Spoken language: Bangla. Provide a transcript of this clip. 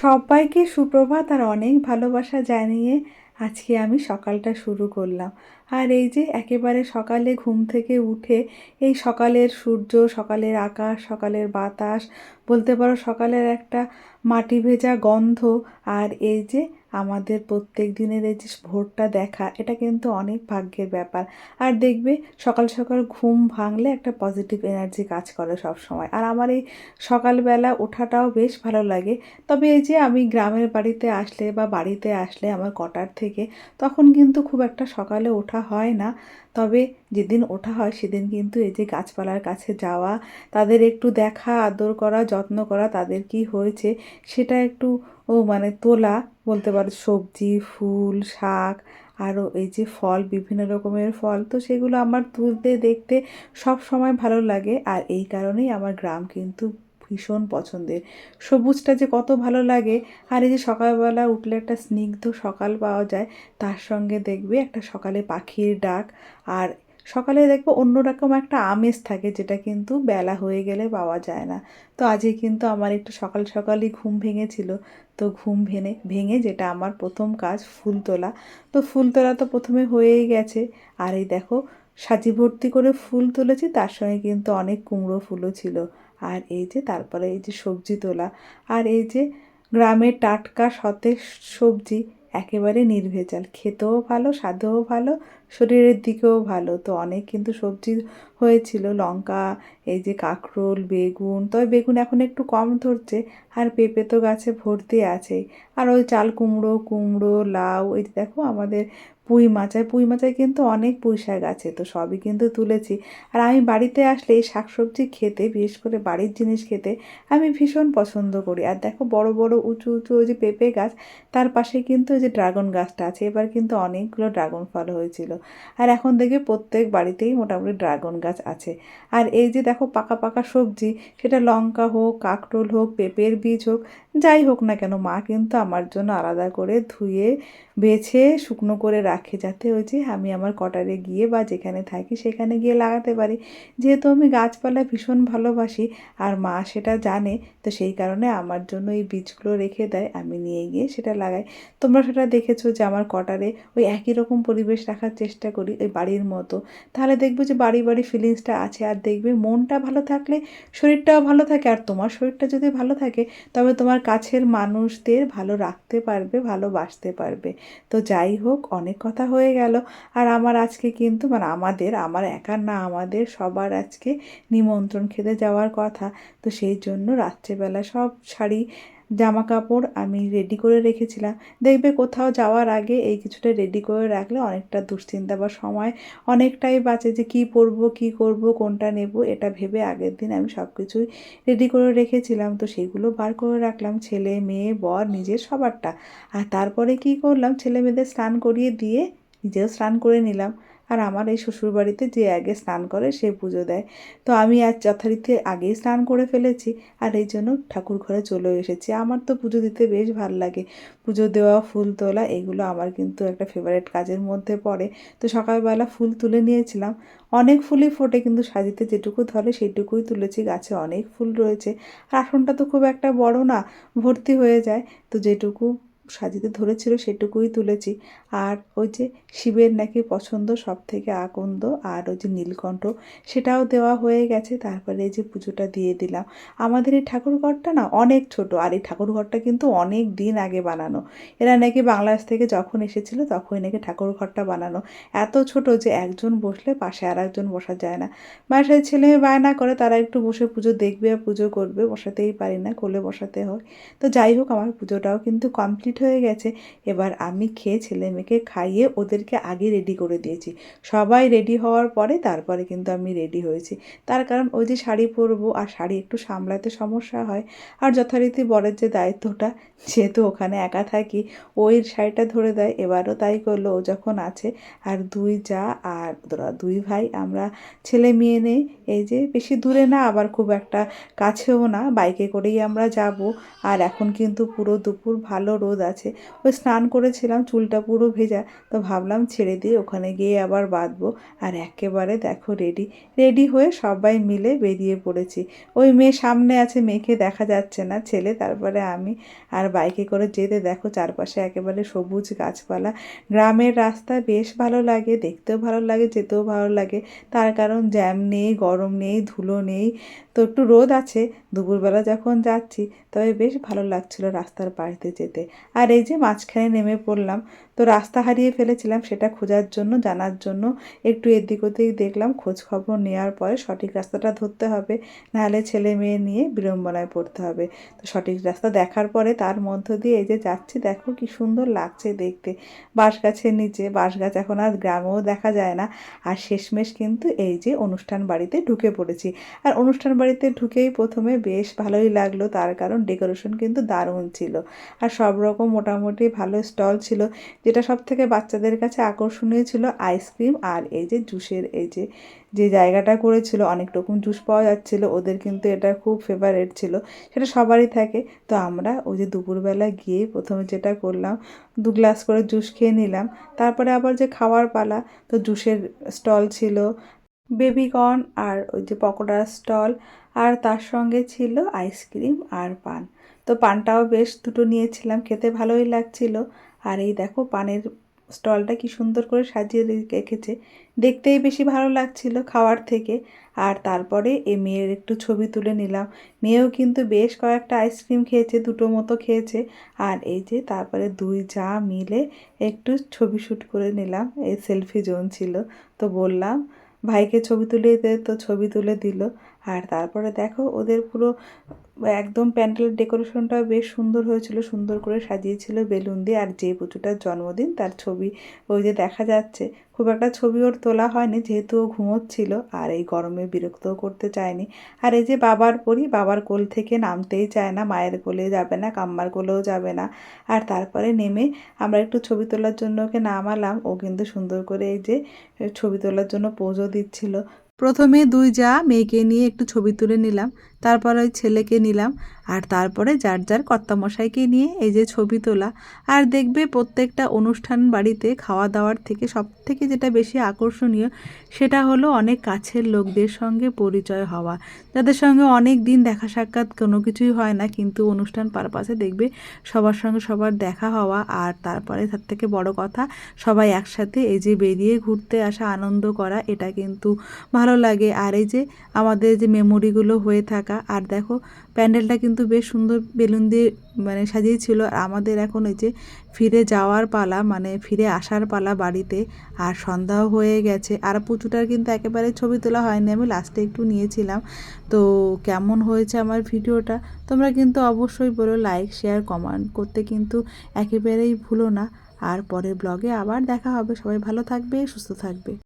সবাইকে সুপ্রভাত আর অনেক ভালোবাসা জানিয়ে আজকে আমি সকালটা শুরু করলাম। আর এই যে একেবারে সকালে ঘুম থেকে উঠে এই সকালের সূর্য, সকালের আকাশ, সকালের বাতাস, বলতে পারো সকালের একটা মাটি ভেজা গন্ধ আর এই যে আমাদের প্রত্যেক দিনের এই যে ভোরটা দেখা, এটা কিন্তু অনেক ভাগ্যের ব্যাপার। আর দেখবে সকাল সকাল ঘুম ভাঙলে একটা পজিটিভ এনার্জি কাজ করে সব সময় আর আমার এই সকালবেলা ওঠাটাও বেশ ভালো লাগে। তবে এই যে আমি গ্রামের বাড়িতে আসলে বা বাড়িতে আসলে আমার কটার থেকে, তখন কিন্তু খুব একটা সকালে ওঠা হয় না। তবে যেদিন ওঠা হয় সেদিন কিন্তু এই যে গাছপালার কাছে যাওয়া, তাদের একটু দেখা, আদর করা, যত্ন করা তাদের কি হয়েছে সেটা একটু, ও মানে তোলা বলতে পারো সবজি, ফুল, শাক, আরও এই যে ফল, বিভিন্ন রকমের ফল। তো সেগুলো আমার তুলতে, দেখতে সব সময় ভালো লাগে। আর এই কারণেই আমার গ্রাম কিন্তু ভীষণ পছন্দের। সবুজটা যে কত ভালো লাগে। আর এই যে সকালবেলা উঠলে একটা স্নিগ্ধ সকাল পাওয়া যায়, তার সঙ্গে দেখবে একটা সকালে পাখির ডাক। আর সকালে দেখব অন্যরকম একটা আমেজ থাকে, যেটা কিন্তু বেলা হয়ে গেলে পাওয়া যায় না। তো আজকে কিন্তু আমার একটু সকাল সকালই ঘুম ভেঙেছিল। তো ঘুম ভেঙে ভেঙে যেটা আমার প্রথম কাজ, ফুল তোলা। তো ফুল তোলা তো প্রথমে হয়েই গেছে। আর এই দেখো সাজি ভর্তি করে ফুল তুলেছি, তার সঙ্গে কিন্তু অনেক কুমড়ো ফুলও ছিল। আর এই যে তারপরে এই যে সবজি তোলা, আর এই যে গ্রামের টাটকা সতেজ সবজি একেবারে নির্ভেজাল, খেতেও ভালো, স্বাদেও ভালো, শরীরের দিকেও ভালো। তো অনেক কিন্তু সবজি হয়েছিল, লঙ্কা, এই যে কাঁকরোল, বেগুন, তবে বেগুন এখন একটু কম ধরছে, আর পেঁপে তো গাছে ভর্তি আছে আর ওই চাল কুমড়ো কুমড়ো, লাউ, এই দেখো আমাদের পুঁই মাচায় পুঁই মাচায় কিন্তু অনেক পুঁই শাক আছে, তো সবই কিন্তু তুলেছি। আর আমি বাড়িতে আসলে এই শাকসবজি খেতে, বিশেষ করে বাড়ির জিনিস খেতে, আমি ভীষণ পছন্দ করি। আর দেখো, বড় বড়, উঁচু উঁচু ওই যে পেঁপে গাছ, তার পাশে কিন্তু ওই যে ড্রাগন গাছটা আছে, এবার কিন্তু অনেকগুলো ড্রাগন ফল হয়েছিল। আর এখন দেখবে প্রত্যেক বাড়িতেই মোটামুটি ড্রাগন গাছ আছে। আর এই যে দেখো, পাকা পাকা সবজি, সেটা লঙ্কা হোক, কাঁকরোল হোক, পেঁপের বীজ হোক, যাই হোক না কেন, মা কিন্তু আমার জন্য আলাদা করে ধুয়ে, বেছে, শুকনো করে রাখে। যাতে ওই যে আমি আমার কটারে গিয়ে বা যেখানে থাকি সেখানে গিয়ে লাগাতে পারি। যেহেতু আমি গাছপালা ভীষণ ভালোবাসি আর মা সেটা জানে, তো সেই কারণে আমার জন্য এই বীজগুলো রেখে দেয়, আমি নিয়ে গিয়ে সেটা লাগাই। তোমরা সেটা দেখেছ যে আমার কটারে ওই একই রকম পরিবেশ রাখার চেষ্টা করি ওই বাড়ির মতো। তাহলে দেখবে যে বাড়ি বাড়ি ফিলিংসটা আছে আর দেখবে মনটা ভালো থাকলে শরীরটাও ভালো থাকে। আর তোমার শরীরটা যদি ভালো থাকে, তবে তোমার কাছের মানুষদের ভালো রাখতে পারবে, ভালোবাসতে পারবে। তো যাই হোক, অনেক কথা হয়ে গেল। আর আমার আজকে কিন্তু মানে আমাদের, আমার একার না, আমাদের সবার আজকে নিমন্ত্রণ খেতে যাওয়ার কথা। তো সেই জন্য রাত্রেবেলা সব শাড়ি জামা কাপড় আমি রেডি করে রেখেছিলাম। দেখবে কোথাও যাওয়ার আগে এই কিছুটা রেডি করে রাখলে অনেকটা দুশ্চিন্তা বা সময় অনেকটাই বাঁচে যে কী পরবো, কী করব, কোনটা নেব, এটা ভেবে আগের দিন আমি সব কিছুই রেডি করে রেখেছিলাম। তো সেগুলো বার করে রাখলাম, ছেলে, মেয়ে, বর, নিজের সবারটা। আর তারপরে কি করলাম ছেলে মেয়েদের স্নান করিয়ে দিয়ে নিজেও স্নান করে নিলাম। আর আমার এই শ্বশুরবাড়িতে যে আগে স্নান করে সে পুজো দেয়। তো আমি আজ যথারীতি আগেই স্নান করে ফেলেছি আর এই জন্য ঠাকুর ঘরে চলে এসেছি। আমার তো পুজো দিতে বেশ ভালো লাগে। পুজো দেওয়া, ফুল তোলা এগুলো আমার কিন্তু একটা ফেভারিট কাজের মধ্যে পড়ে। তো সকালবেলা ফুল তুলে নিয়েছিলাম। অনেক ফুলই ফোটে কিন্তু সাজিতে যেটুকু ধরে সেইটুকুই তুলেছি। গাছে অনেক ফুল রয়েছে। আর আসনটা তো খুব একটা বড় না, ভর্তি হয়ে যায়। তো যেটুকু সাজিতে ধরেছিল, সেটুকুই তুলেছি। আর ওই যে শিবের নাকি পছন্দ সব থেকে আকন্দ, আর ওই যে নীলকণ্ঠ, সেটাও দেওয়া হয়ে গেছে। তারপরে এই যে পুজোটা দিয়ে দিলাম। আমাদের এই ঠাকুরঘরটা না অনেক ছোট, আর এই ঠাকুরঘরটা কিন্তু অনেক দিন আগে বানানো। এরা নাকি বাংলাদেশ থেকে যখন এসেছিল, তখনই নাকি ঠাকুরঘরটা বানানো। এত ছোট যে একজন বসলে পাশে আর একজন বসা যায় না। বাসায় ছেলে মেয়ে বায়না করে, তারা একটু বসে পুজো দেখবে আর পুজো করবে, বসাতেই পারি না, কোলে বসাতে হয়। তো যাই হোক, আমার পুজোটাও কিন্তু কমপ্লিট হয়ে গেছে। এবার আমি খেয়ে ছেলে মেয়েকে খাইয়ে ওদেরকে আগে রেডি করে দিয়েছি। সবাই রেডি হওয়ার পরে তারপরে কিন্তু আমি রেডি হয়েছি। তার কারণ ওই যে শাড়ি পরবো আর শাড়ি একটু সামলাতে সমস্যা হয়। আর যথারীতি বরের যে দায়িত্বটা যেহেতু ওখানে একা থাকি। ওই শাড়িটা ধরে দেয়, এবারও তাই করল। ও যখন আছে, আর দুই যা আর দুই ভাই, আমরা ছেলে মেয়ে নেই। এই যে বেশি দূরে না, আবার খুব একটা কাছেও না। বাইকে করেই আমরা যাব। আর এখন কিন্তু পুরো দুপুর ভালো রোদ আছে। ওই স্নান করেছিলাম, চুলটা পুরো ভেজা। তো ভাবলাম ছেড়ে দিয়ে ওখানে গিয়ে আবার বাঁধবো। আর একেবারে দেখো রেডি। রেডি হয়ে সবাই মিলে বেরিয়ে পড়েছি। ওই মেয়ে সামনে আছে, মেয়েকে দেখা যাচ্ছে না, ছেলে, তারপরে আমি। আর বাইকে করে যেতে দেখো চারপাশে একেবারে সবুজ গাছপালা। গ্রামের রাস্তা বেশ ভালো লাগে, দেখতেও ভালো লাগে, যেতেও ভালো লাগে। তার কারণ জ্যাম নেই, গরম নেই, ধুলো নেই। তো একটু রোদ আছে, দুপুরবেলা যখন যাচ্ছি, তবে বেশ ভালো লাগছিল রাস্তার পাশে যেতে। আর এই যে মাঝখানে নেমে পড়লাম, তো রাস্তা হারিয়ে ফেলেছিলাম সেটা খোঁজার জন্য, জানার জন্য। একটু এদিক ওদিক দেখলাম, খোঁজ খবর নেওয়ার পরে সঠিক রাস্তাটা ধরতে হবে, নাহলে ছেলে মেয়ে নিয়ে বিড়ম্বনায় পড়তে হবে। তো সঠিক রাস্তা দেখার পরে তার মধ্য দিয়ে এই যে যাচ্ছি, দেখো কি সুন্দর লাগছে দেখতে। বাঁশ গাছের নিচে বাঁশ গাছ এখন আর গ্রামেও দেখা যায় না। আর শেষমেশ কিন্তু এই যে অনুষ্ঠান বাড়িতে ঢুকে পড়েছি। আর অনুষ্ঠান বাড়িতে ঢুকেই প্রথমে বেশ ভালোই লাগল, তার কারণ ডেকোরেশন কিন্তু দারুণ ছিল। আর সব রকম মোটামুটি ভালো স্টল ছিল, যেটা সব থেকে বাচ্চাদের কাছে আকর্ষণীয় ছিল আইসক্রিম আর এই যে জুসের এই যে যে জায়গাটা করেছিল, অনেক রকম জুস পাওয়া যাচ্ছিল, ওদের কিন্তু এটা খুব ফেভারেট ছিল, সেটা সবারই থাকে। তো আমরা ওই যে দুপুরবেলা গিয়ে প্রথমে যেটা করলাম, দু গ্লাস করে জুস খেয়ে নিলাম, তারপরে আবার যে খাওয়ার পালা, তো জুসের স্টল ছিল বেবিকর্ন আর ওই যে পকোড়ার স্টল আর তার সঙ্গে ছিল আইসক্রিম আর পান। তো পানটাও বেশ দুটো নিয়েছিলাম, খেতে ভালোই লাগছিল। আর এই দেখো পানের স্টলটা কি সুন্দর করে সাজিয়ে রেখেছে। দেখতেই বেশি ভালো লাগছিল খাওয়ার থেকে। আর তারপরে এ মেয়ের একটু ছবি তুলে নিলাম। মেয়েও কিন্তু বেশ কয়েকটা আইসক্রিম খেয়েছে, দুটো মতো খেয়েছে। আর এই যে তারপরে দুই যা মিলে একটু ছবি শ্যুট করে নিলাম, এই সেলফি জোন ছিল। তো বললাম ভাইকে ছবি তুলে দে তো ছবি তুলে দিল। আর তারপরে দেখো ওদের পুরো একদম প্যান্ডেলের ডেকোরেশনটাও বেশ সুন্দর হয়েছিল, সুন্দর করে সাজিয়েছিল বেলুন দিয়ে। আর যে পুচুটার জন্মদিন, তার ছবি ওই যে দেখা যাচ্ছে। খুব একটা ছবি ওর তোলা হয়নি, যেহেতু ও ঘুমোচ্ছিল, আর এই গরমে বিরক্তও করতে চায়নি। আর এই যে বাবার পরি, বাবার কোল থেকে নামতেই চায় না, মায়ের কোলে যাবে না, কাম্মার কোলেও যাবে না। আর তারপরে নেমে আমরা একটু ছবি তোলার জন্য ওকে নামালাম। ও কিন্তু সুন্দর করে এই যে ছবি তোলার জন্য পোজও দিচ্ছিল। প্রথমে দুই যা মেয়েকে নিয়ে একটু ছবি তুলে নিলাম। তারপর ওই ছেলেকে নিলাম। আর তারপরে যার যার কর্তামশাইকে নিয়ে এই যে ছবি তোলা। আর দেখবে প্রত্যেকটা অনুষ্ঠান বাড়িতে খাওয়া দাওয়ার থেকে সব থেকে যেটা বেশি আকর্ষণীয়, সেটা হলো অনেক কাছের লোকদের সঙ্গে পরিচয় হওয়া। যাদের সঙ্গে অনেক দিন দেখা সাক্ষাৎ কোনো কিছুই হয় না, কিন্তু অনুষ্ঠান পারপাসে দেখবে সবার সঙ্গে সবার দেখা হওয়া। আর তারপরে তার থেকে বড় কথা, সবাই একসাথে এই যে বেরিয়ে ঘুরতে আসা, আনন্দ করা, এটা কিন্তু ভালো লাগে। আর এই যে আমাদের যে মেমোরিগুলো হয়ে থাকা আর দেখো, প্যান্ডেলটা কিন্তু বেশ সুন্দর বেলুন দিয়ে মানে সাজিয়েছিল। আর আমাদের এখন ওই যে ফিরে যাওয়ার পালা মানে ফিরে আসার পালা বাড়িতে। আর সন্ধ্যাও হয়ে গেছে। আর পুচুটার কিন্তু একেবারে ছবি তোলা হয়নি, আমি লাস্টে একটু নিয়েছিলাম। তো কেমন হয়েছে আমার ভিডিওটা? তোমরা কিন্তু অবশ্যই বলো লাইক শেয়ার কমেন্ট করতে কিন্তু একেবারেই ভুলো না। আর পরের ব্লগে আবার দেখা হবে। সবাই ভালো থাকবে, সুস্থ থাকবে।